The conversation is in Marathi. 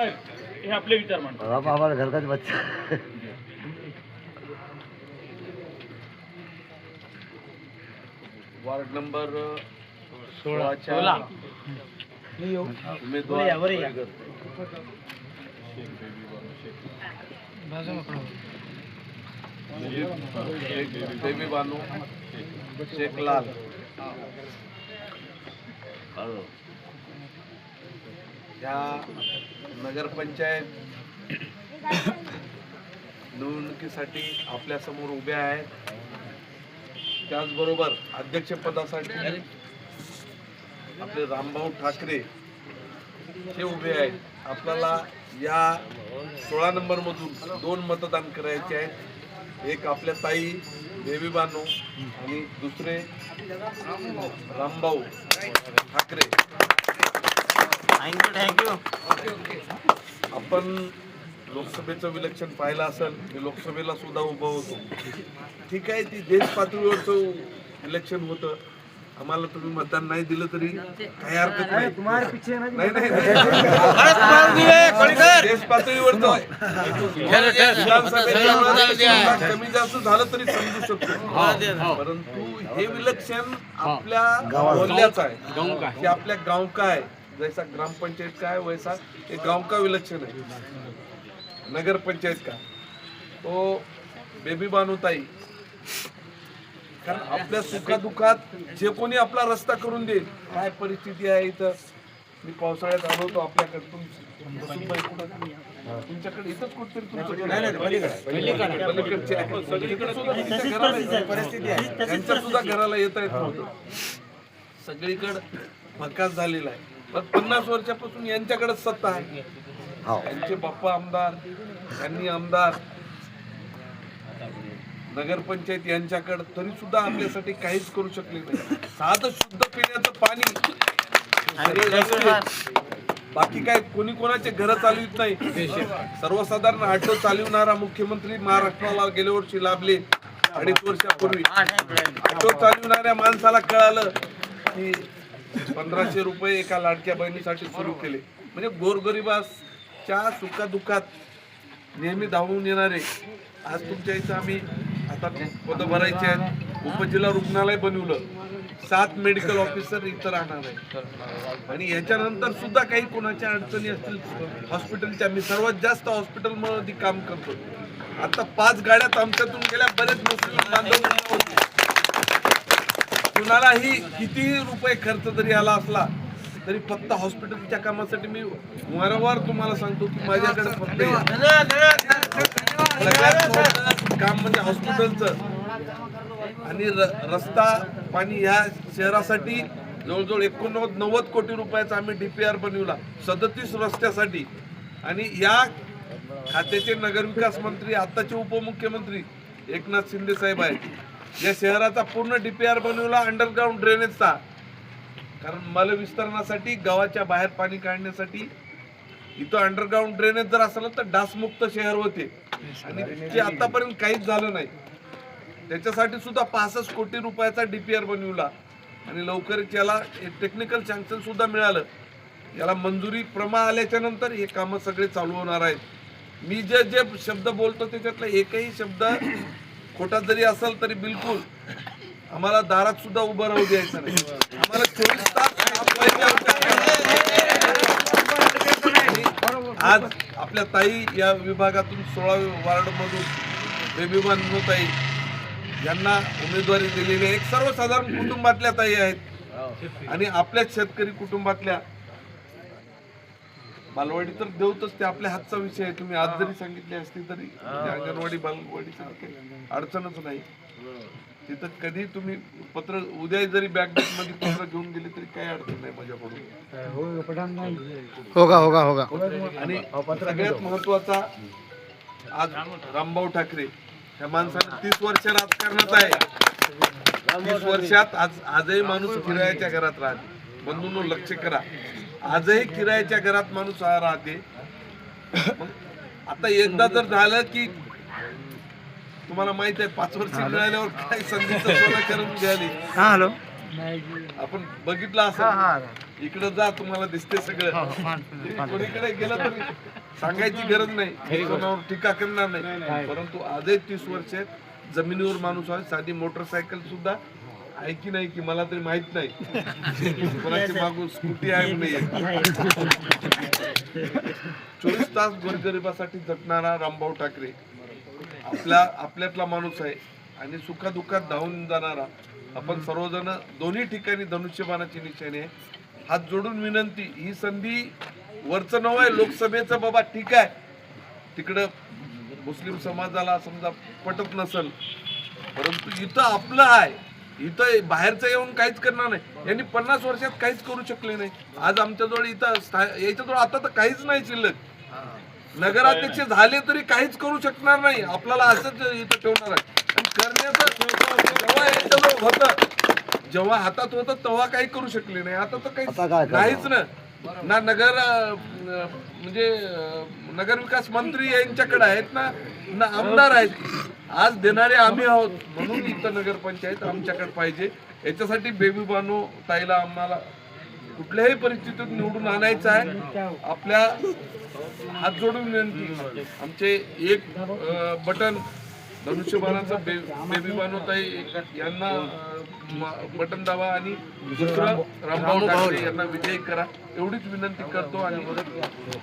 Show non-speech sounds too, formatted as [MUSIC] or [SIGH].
साहेब हे आपले विचार मांडतात हम हमारे घर का बच्चा वार्ड नंबर सोळाच्या सोळा. उमेदवार शेख बेबी बानू शेख लाल या नगरपंचायत निवडणुकीसाठी आपल्यासमोर उभ्या आहेत. त्याचबरोबर अध्यक्षपदासाठी आपले रामभाऊ ठाकरे हे उभे आहेत. आपल्याला या सोळा नंबरमधून दोन मतदान करायचे आहेत. एक आपल्या ताई देवी बानू आणि दुसरे रामभाऊ ठाकरे. आपण लोकसभेचं विलक्षण पाहिलं असेल मी लोकसभेला सुद्धा उभं होतो. ठीक आहे ती देश पातळीवरचं इलेक्शन होतं. आम्हाला तुम्ही मतदान नाही दिलं तरी काही हरकत नाही. नाही, नाही, नाही. देश पातळीवरचं. आहे. विधानसभेच्या वेळेस कमी जास्त झालं तरी समजू शकतो. परंतु हे विलक्षण आपल्या बोलल्याचं आहे. हे आपल्या गाव काय? जैसा ग्रामपंचायत काय वैसा हे गाव का विलक्षण आहे नगरपंचायत का। तो बेबी बानुताई कारण आपल्या सुखादुखात जे कोणी आपला रस्ता करून देईल काय परिस्थिती आहे इथं? मी पावसाळ्यात आलो होतो आपल्याकडे? तुमच्याकडे इथंच कुठतरी तुमचं घर आहे. पलीकडचे आहे. सगळीकडे सुद्धा त्यांच्या घराला परिस्थिती आहे. त्यांच्या सुद्धा घराला येता नव्हतं. सगळीकडे भकास झालेला आहे. पण पन्नास वर्षापासून यांच्याकडेच सत्ता आहे. त्यांचे बाप्पा आमदार त्यांनी आमदार नगरपंचायत यांच्याकडे तरी सुद्धा आपल्यासाठी काहीच करू शकले नाही. साधं शुद्ध पिण्याचं पाणी बाकी काय कोणी कोणाचे घर चालवित नाही. सर्वसाधारण ऑटो चालवणारा मुख्यमंत्री महाराष्ट्राला गेल्या वर्षी लाभले अडीच वर्षापूर्वी. ऑटो चालवणाऱ्या माणसाला कळालं की पंधराशे रुपये एका लाडक्या बहिणीसाठी सुरू केले. म्हणजे गोरगरिबाच्या सुखादुखात नेहमी धावून येणारे आज तुमच्या इथं आम्ही आता पदं भरायचे आहेत. उपजिल्हा रुग्णालय बनवलं. सात मेडिकल ऑफिसर इथं राहणार आहे आणि याच्यानंतर सुद्धा काही कोणाच्या अडचणी असतील हॉस्पिटलच्या मी सर्वात जास्त हॉस्पिटलमध्ये काम करतो. आता पाच गाड्यात आमच्यातून गेल्या बरेच मुस्लिम बांधव कुणालाही कितीही रुपये खर्च जरी आला असला तरी फक्त हॉस्पिटलच्या कामासाठी मी वारंवार तुम्हाला सांगतो की माझ्याकडे फक्त सगळ्यात काम म्हणजे हॉस्पिटलचं. आणि रस्ता पाणी ह्या शहरासाठी जवळजवळ एकोणनव्वद नव्वद कोटी रुपयाचा आम्ही डीपीआर बनवला सदतीस रस्त्यासाठी. आणि या खात्याचे नगरविकास मंत्री आताचे उपमुख्यमंत्री एकनाथ शिंदे साहेब आहेत. या शहराचा पूर्ण डीपीआर बनवला अंडरग्राऊंड ड्रेनेजचा कारण मल विस्तरणासाठी गावाच्या बाहेर पाणी काढण्यासाठी इथं अंडरग्राऊंड ड्रेनेज जर असलं तर डासमुक्त शहर होते. आणि ते आतापर्यंत काहीच झालं नाही. त्याच्यासाठी सुद्धा पासष्ट कोटी रुपयाचा डीपीआर बनविला. आणि लवकरच याला टेक्निकल सँक्शन सुद्धा मिळालं. याला मंजुरी प्रमा आल्याच्यानंतर हे कामं सगळे चालू होणार आहेत. मी जे जे शब्द बोलतो त्याच्यातला एकही शब्द खोटा जरी असेल तरी बिलकुल आम्हाला दारात सुद्धा उभं राहू द्यायचं नाही. आम्हाला चोवीस तास आज आपल्या ताई या विभागातून सोळा वार्ड मधून बेबीमान ताई यांना उमेदवारी दिलेली आहे. एक सर्वसाधारण कुटुंबातल्या ताई आहेत. आणि आपल्याच शेतकरी कुटुंबातल्या बालवाडी तर देऊतच ते आपल्या हातचा विषय आहे. तुम्ही आज जरी सांगितले असते तरी म्हणजे अंगणवाडी बालवाडीची काही अडचणच नाही. तिथं कधी तुम्ही पत्र उद्या जरी बॅगमध्ये पत्र घेऊन गेले तरी काही अडचण नाही माझ्याकडून. होगा होगा होगा. आणि सगळ्यात महत्त्वाचा आज रामभाऊ ठाकरे या माणसाने तीस वर्ष राजकारणात आहे. तीस वर्षात आज आजही माणूस किरायाच्या घरात राहते. बंधूंनो लक्ष करा. आजही किरायाच्या घरात माणूस हा राहते. आता एकदा जर झालं की तुम्हाला माहीत आहे पाच वर्ष मिळाल्यावर काय सोनं करून घ्याली हाँ हेलो. आपण बघितलं असं. इकडे जा तुम्हाला दिसते सगळं. कोणीकडे गेलं तरी सांगायची गरज नाही. कोणावर टीका करणार नाही. परंतु आजही तीस वर्ष जमिनीवर माणूस आहे. साधी मोटरसायकल सुद्धा आहे की नाही की मला तरी माहीत नाही. [LAUGHS] कोणाची मागून स्कूटी आहे की नाही? चोवीस तास गोरगरिबासाठी झटणारा रामभाऊ ठाकरे. आपल्या आपल्यातला माणूस आहे आणि सुखादुखात धावून जाणारा. आपण सर्वजण दोन्ही ठिकाणी धनुष्यबाणाची निशाणी आहे. हात जोडून विनंती ही संधी वरचं नव आहे लोकसभेचं बाबा ठीक आहे. तिकडं मुस्लिम समाजाला समजा पटत नसल परंतु इथं आपलं आहे. इथं बाहेरचं येऊन काहीच करणार नाही. यांनी पन्नास वर्षात काहीच करू शकले नाही. आज आमच्याजवळ इथं याच्याजवळ आता तर काहीच नाही शिल्लक. नगराध्यक्ष झाले तरी काहीच करू शकणार नाही. आपल्याला असंच इथं ठेवणार आहे. आणि करण्याचं जेव्हा याच्याजवळ होतं जेव्हा हातात होतं तेव्हा काही करू शकले नाही. आता तर काही? नाहीच ना. नगर म्हणजे नगरविकास मंत्री यांच्याकडे आहेत ना ना आमदार आहेत. आज देणारे आम्ही आहोत. म्हणून इथं नगरपंचायत आमच्याकडे पाहिजे. याच्यासाठी बेबी बानो ताईला आम्हाला कुठल्याही परिस्थितीत निवडून आणायचं आहे. आपल्या हात जोडून विनंती. आमचे एक बटन धनुष्यबाणाचं बे बेबी बानोताई यांना म- बटन दावा आणि दुसरं रामभाऊ ठाकरे यांना विजयी करा. एवढीच विनंती करतो आणि